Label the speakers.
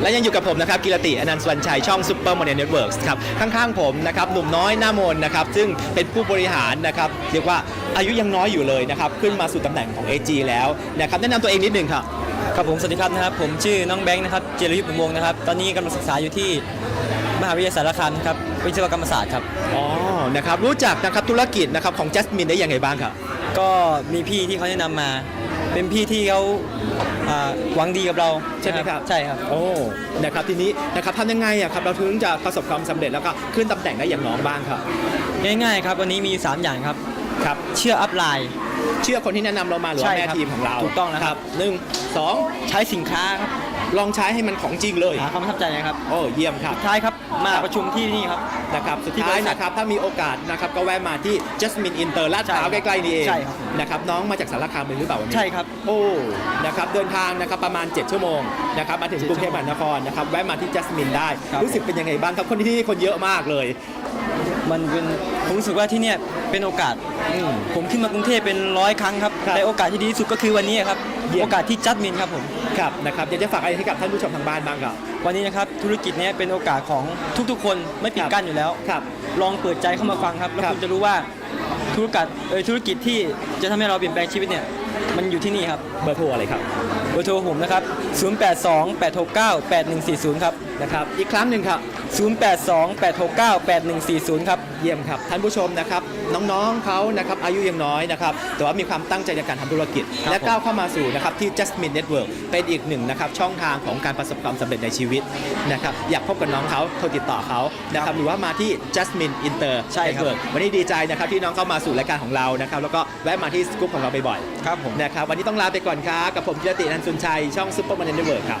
Speaker 1: และยังอยู่กับผมนะครับกิรติอนันต์สวรรณชัยช่อง Super Modern Networks ครับข้างๆผมนะครับหนุ่มน้อยหน้ามนนะครับซึ่งเป็นผู้บริหารนะครับเรียกว่าอายุยังน้อยอยู่เลยนะครับขึ้นมาสู่ตำแหน่งของ AG แล้วนะครับแนะนำตัวเองนิดนึงครับ
Speaker 2: ครับผมสวัสดีครับนะครับผมชื่อน้องแบงค์นะครับเจริญยุทธบุญวงศ์นะครับตอนนี้กำลังศึกษาอยู่ที่มหาวิทยาลัยสารคามนะครับวิศวกรรมศาสตร์ครับ
Speaker 1: อ๋อ นะครับ รู้จักนะครับธุรกิจนะครับของ Jasmine ได้ยังไงบ้างครับ
Speaker 2: ก็มีพี่ที่เขาแนะนำมา เป็นพี่ที่เขาอ่าหวังดีกับเรา
Speaker 1: ใช่ไหมครับ
Speaker 2: ใช่ครับ
Speaker 1: โอ้ นะครับ ทีนี้นะครับทำยังไงอะครับ เราถึงจะประสบความสำเร็จแล้วก็ขึ้นตำแหน่งได้อย่างน้องบ้างครับ
Speaker 2: ง่ายๆครับวันนี้มี 3 อย่างครับ
Speaker 1: ครับ
Speaker 2: เชื่ออัพไลน์
Speaker 1: เชื่อคนที่แนะนำเรามาหรือว่า
Speaker 2: ใช่
Speaker 1: แม่
Speaker 2: ครับ
Speaker 1: ทีมของเรา
Speaker 2: ถูกต้องนะครับ
Speaker 1: หนึ่งสอง
Speaker 2: ใช้สินค้าครับ
Speaker 1: ลองใช้ให้มันของจริงเลย
Speaker 2: หาความประทับใจนะครับ
Speaker 1: โอ้เยี่ยมครับ
Speaker 2: สุดท้ายครับ มาประชุมที่นี่ครับ
Speaker 1: นะครับ สุด
Speaker 2: ที่
Speaker 1: ท้าย
Speaker 2: บริษัท
Speaker 1: นะครับ ถ้ามีโอกาสนะครับ ก็แวะมาที่ Jasmine Inter ลาดพร้าว
Speaker 2: ใช่
Speaker 1: ใก
Speaker 2: ครับ
Speaker 1: ล้ๆนี่เอง
Speaker 2: ใช่ครับ
Speaker 1: นะครับ น้องมาจากสารคามเลยหรือเปล่าวันนี้
Speaker 2: ใช่ครับ
Speaker 1: โอ้ นะครับ เดินทางนะครับประมาณ 7 ชั่วโมงนะครับ มาถึง
Speaker 2: เจ็ด
Speaker 1: กรุงเทพมหานครนะครับ แวะมาที่ Jasmine ได้
Speaker 2: ครับ
Speaker 1: รู้สึกเป็นยังไงบ้างครับ คนที่นี่คนเยอะมากเลย
Speaker 2: มันเป็นผมรู้สึกว่าที่เนี่ยเป็นโอกาส
Speaker 1: อืม
Speaker 2: ผมขึ้นมากรุงเทพเป็นร้อยครั้งครับ
Speaker 1: ครับ
Speaker 2: แต่โอกาสที่ดีที่สุดก็คือวันนี้ครับ
Speaker 1: เยี่ยม
Speaker 2: โอกาสที่จัดมินครับผม
Speaker 1: ครับนะครับอยากจะฝากอะไรให้กับท่านผู้ชมทางบ้านบ้างครับ
Speaker 2: วันนี้นะครับธุรกิจเนี้เป็นโอกาสของทุกๆ คนไม่ปิด
Speaker 1: ครับ
Speaker 2: กั้นอยู่แล้ว
Speaker 1: ครับ
Speaker 2: ลองเปิดใจเข้ามาฟังครับแล้ว
Speaker 1: ครับ
Speaker 2: คุณจะรู้ว่าธุรกิจเออธุรกิจที่จะทำให้เราเปลี่ยนแปลงชีวิตเนี่ย มันอยู่ที่นี่ครับ
Speaker 1: เบอร์โทรอะไรครับ
Speaker 2: เบอร์โทรผมนะครับ 0828698140 ครับ
Speaker 1: นะครับ อีกครั้งหนึ่งครับ
Speaker 2: 0828698140 ครับ
Speaker 1: เยี่ยมครับ ท่านผู้ชมนะครับ น้องๆเขานะครับอายุยังน้อยนะครับ แต่ว่ามีความตั้งใจในการทำธุรกิจ
Speaker 2: ครับ
Speaker 1: และก้าวเข้ามาสู่นะครับที่ Jasmine Network เป็นอีกหนึ่งนะครับช่องทางของการประสบความสำเร็จในชีวิตนะครับ อยากพบกับน้องเขาโทรติดต่อเขานะครับหรือว่ามาที่ Jasmine Inter
Speaker 2: ใช่ครับ
Speaker 1: Network วันนี้ดีใจนะครับที่น้องเข้ามาสู่รายการของเรานะครับแล้วก็แวะมาที่สกู๊ปของเราบ่อย
Speaker 2: ครับผม
Speaker 1: ๆนะครับ วันนี้ต้องลาไปก่อนครับกับผมกิรตินันสุนชัยช่องซุปเปอร์มาร์เก็ตเดเว尔ครับ